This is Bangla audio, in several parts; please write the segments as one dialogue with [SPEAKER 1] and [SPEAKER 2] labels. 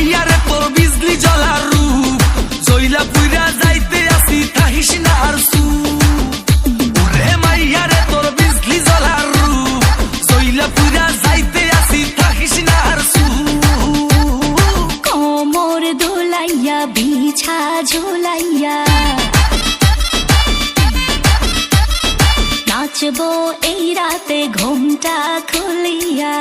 [SPEAKER 1] মাইয়ারে তোর বিজলি রূপ। জইলা পুইরা যাইতে আসি থাকিস না সু ওরে মাইয়ারে তোর বিজলি জ্বলার রূপ। জইলা পুইরা যাইতে আসি আর সু
[SPEAKER 2] কোমর দোলাইয়া, বিছা ঝোলাইয়া। নাচবো এই রাতে ঘুমটা খুলিয়া।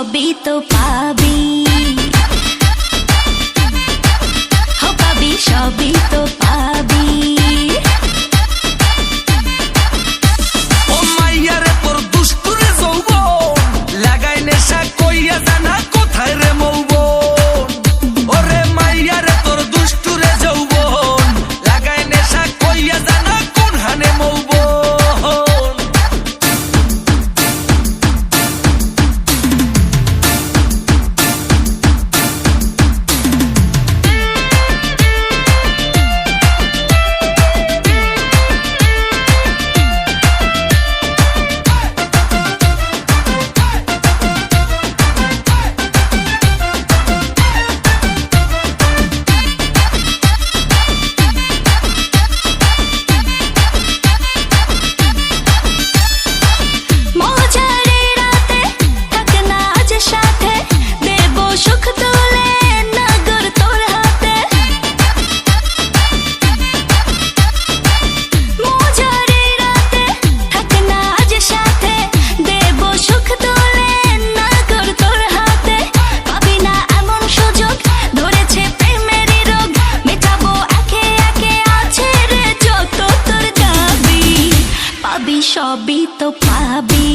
[SPEAKER 2] সবই তো পাবি। সবই তো পাবি।